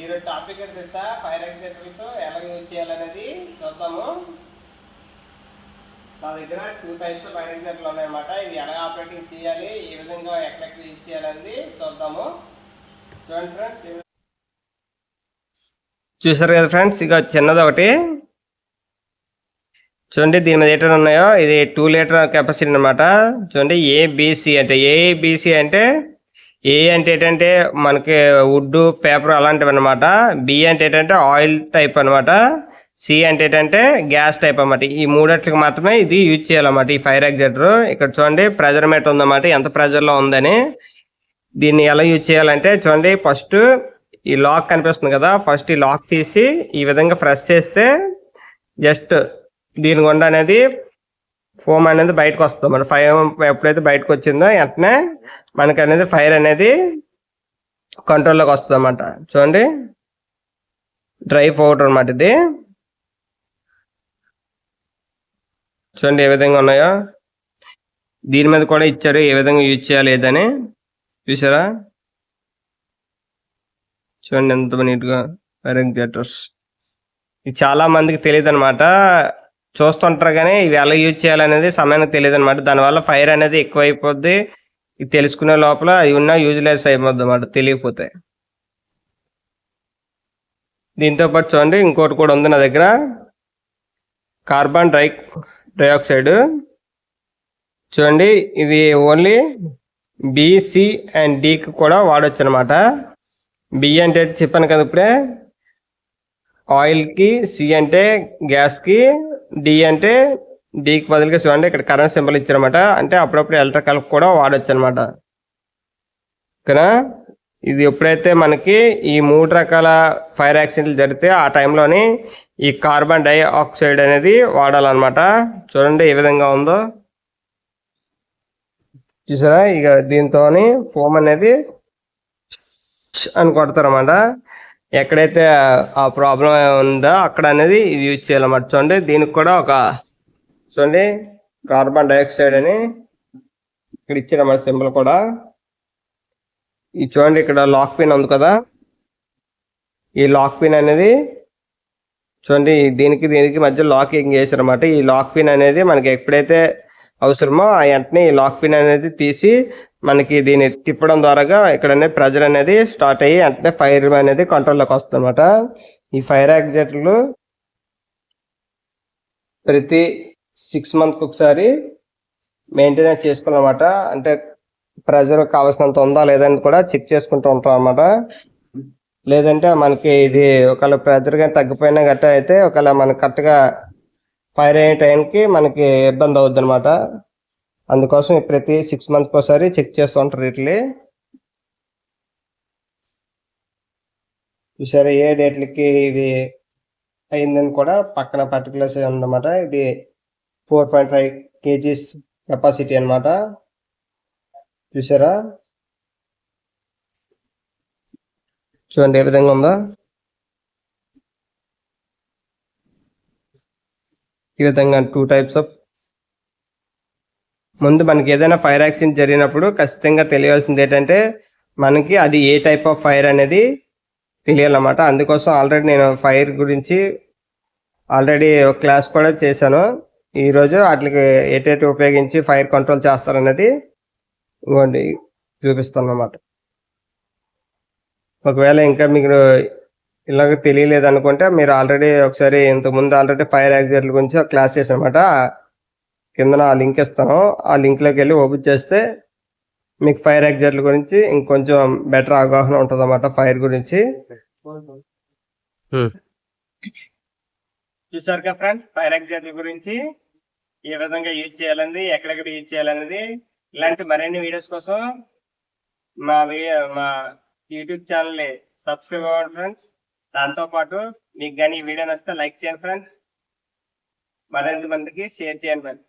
ఈరోజు టాపిక్ ఏంటి తెలుసా? ఫైర్ ఎగ్జాక్టివ్స్ ఎలా యూజ్ చేయాలనేది చూద్దాము. నా దగ్గర టూ టైప్స్ ఫైర్ ఎగ్జాక్ట్లు ఉన్నాయన్నమాట. ఇవి ఎలా ఆపరేటింగ్ చేయాలి ఏ విధంగా ఎక్కడెక్కడ యూజ్ చేయాలనేది చూద్దాము. చూడండి ఫ్రెండ్స్ చూసారు కదా ఫ్రెండ్స్ ఇక చిన్నది ఒకటి. చూడండి దీని మీద ఏటర్ ఉన్నాయో? ఇది టూ లీటర్ కెపాసిటీ అనమాట చూడండి ఏబిసి అంటే ఏబిసి అంటే ఏ అంటే ఏంటంటే మనకి వుడ్ పేపర్ అలాంటివి అనమాట బి అంటే ఏంటంటే ఆయిల్ టైప్ అనమాట సి అంటే ఏంటంటే గ్యాస్ టైప్ అనమాట ఈ మూడట్లకి మాత్రమే ఇది యూజ్ చేయాలన్నమాట ఈ ఫైర్ ఎగ్జాక్టర్. ఇక్కడ చూడండి ప్రెజర్ మీటర్ ఉందన్నమాట. ఎంత ప్రెజర్లో ఉందని. దీన్ని ఎలా యూజ్ చేయాలంటే చూడండి ఫస్ట్ ఈ లాక్ కనిపిస్తుంది కదా ఫస్ట్ ఈ లాక్ తీసి ఈ విధంగా ప్రెస్ చేస్తే జస్ట్ దీని గుండా అనేది ఫోమ్ అనేది బయటకు వస్తుంది. మన ఫైర్ ఎప్పుడైతే బయటకు వచ్చిందో వెంటనే మనకి అనేది ఫైర్ అనేది కంట్రోల్లోకి వస్తుంది అన్నమాట. చూడండి. డ్రై పౌడర్ అనమాట ఇది. చూడండి ఏ విధంగా ఉన్నాయో. దీని మీద కూడా ఇచ్చారు ఏ విధంగా యూజ్ చేయాలి ఏదని. చూసారా? చూడండి ఎంత నీట్గా ఫైర్ థియేటర్స్ ఇది చాలా మందికి తెలియదు అనమాట చూస్తుంటారు కానీ ఇవి ఎలా యూజ్ చేయాలనేది సమయానికి తెలియదు అనమాట దానివల్ల ఫైర్ అనేది ఎక్కువైపోద్ది. ఇది తెలుసుకునే లోపల ఇవి ఉన్న యూజ్లెస్ అయిపోద్ది అనమాట తెలియకపోతే. దీంతో పాటు చూడండి ఇంకోటి కూడా ఉంది నా దగ్గర. Carbon di dioxide. చూడండి ఇది ఓన్లీ బిసి అండ్ డికి కూడా వాడచ్చు అనమాట బి అంటే చెప్పాను కదా ఇప్పుడే. ఆయిల్కి సి అంటే గ్యాస్కి డి అంటే డీకి బదులుగా చూడండి ఇక్కడ కరెంట్ సింబల్ ఇచ్చారనమాట అంటే అప్పుడప్పుడు ఎలక్ట్రికల్ కూడా వాడచ్చు అనమాట ఓకేనా? ఇది ఎప్పుడైతే మనకి ఈ మూడు రకాల ఫైర్ యాక్సిడెంట్లు జరిగితే ఆ టైంలోని ఈ కార్బన్ డై ఆక్సైడ్ అనేది వాడాలన్నమాట. చూడండి ఏ విధంగా ఉందో. చూసారా? ఇక దీంతో ఫోమ్ అనేది అని కొడతారన్నమాట ఎక్కడైతే ఆ ప్రాబ్లం ఉందో అక్కడ అనేది యూజ్ చేయాలన్నమాట. చూడండి దీనికి కూడా ఒక చూడండి కార్బన్ డైఆక్సైడ్ అని ఇక్కడ ఇచ్చారన్నమాట సింబల్ కూడా. ఇది చూడండి ఇక్కడ లాక్ పిన్ ఉంది కదా. ఈ లాక్ పిన్ అనేది చూడండి దీనికి దీనికి మధ్య లాకింగ్ చేశారన్నమాట. ఈ లాక్ పిన్ అనేది మనకి ఎప్పుడైతే అవసరమో ఆ వెంటనే ఈ లాక్ పిన్ అనేది తీసి మనకి దీన్ని తిప్పడం ద్వారాగా ఇక్కడ ప్రెజర్ అనేది స్టార్ట్ అయ్యి వెంటనే ఫైర్ అనేది కంట్రోల్లోకి వస్తుంది అనమాట ఈ ఫైర్ యాక్సిడెంట్లు ప్రతి సిక్స్ మంత్కి ఒకసారి మెయింటెనెన్స్ చేసుకోవాలన్నమాట. అంటే ప్రెజర్ కావాల్సినంత ఉందా లేదని కూడా చెక్ చేసుకుంటూ ఉంటాం అన్నమాట లేదంటే మనకి ఇది ఒకవేళ ప్రెజర్ కానీ తగ్గిపోయినా గట్ట అయితే ఒకవేళ మనకి కరెక్ట్గా ఫైర్ అయ్యే టైంకి మనకి ఇబ్బంది అవుద్ది అనమాట అందుకోసం ప్రతి సిక్స్ మంత్స్కి ఒకసారి చెక్ చేస్తూ ఉంటారు వీటిని చూసారా ఏ డేట్లకి ఇది అయిందని కూడా పక్కన పర్టికులర్స్ ఉందన్నమాట ఇది four point five kgs capacity అనమాట చూసారా? చూడండి ఏ విధంగా ఉందో. ఈ విధంగా టూ టైప్స్ ఆఫ్ ముందు మనకి ఏదైనా ఫైర్ యాక్సిడెంట్ జరిగినప్పుడు ఖచ్చితంగా తెలియాల్సింది ఏంటంటే మనకి అది ఏ టైప్ ఆఫ్ ఫైర్ అనేది తెలియాలన్నమాట. అందుకోసం ఆల్రెడీ నేను ఫైర్ గురించి ఆల్రెడీ ఒక క్లాస్ కూడా చేశాను. ఈరోజు వాటికి ఏటేటి ఉపయోగించి ఫైర్ కంట్రోల్ చేస్తారనేది ఇవ్వండి చూపిస్తాను అన్నమాట ఒకవేళ ఇంకా మీకు ఇలాగ తెలియలేదు అనుకుంటే మీరు ఆల్రెడీ ఒకసారి ఇంతకుముందు ఆల్రెడీ ఫైర్ యాక్సిడెంట్ల గురించి ఒక క్లాస్ చేశానమాట కింద ఆ లింక్ ఇస్తాను. ఆ లింక్లోకి వెళ్ళి ఓపెన్ చేస్తే మీకు ఫైర్ ఎగ్జాక్ట్ల గురించి ఇంకొంచెం బెటర్ అవగాహన ఉంటుంది అన్నమాట ఫైర్ గురించి. చూసారు కదా ఫ్రెండ్స్ ఫైర్ ఎగ్జాక్ట్ల గురించి ఏ విధంగా యూజ్ చేయాలనేది ఎక్కడెక్కడ యూజ్ చేయాలనేది ఇలాంటి మరిన్ని వీడియోస్ కోసం మా వీ- మా యూట్యూబ్ ఛానల్ని సబ్స్క్రైబ్ అవ్వండి ఫ్రెండ్స్. దాంతో పాటు మీకు కానీ ఈ వీడియో నచ్చితే లైక్ చేయండి ఫ్రెండ్స్. మరింత మందికి షేర్ చేయండి ఫ్రెండ్స్.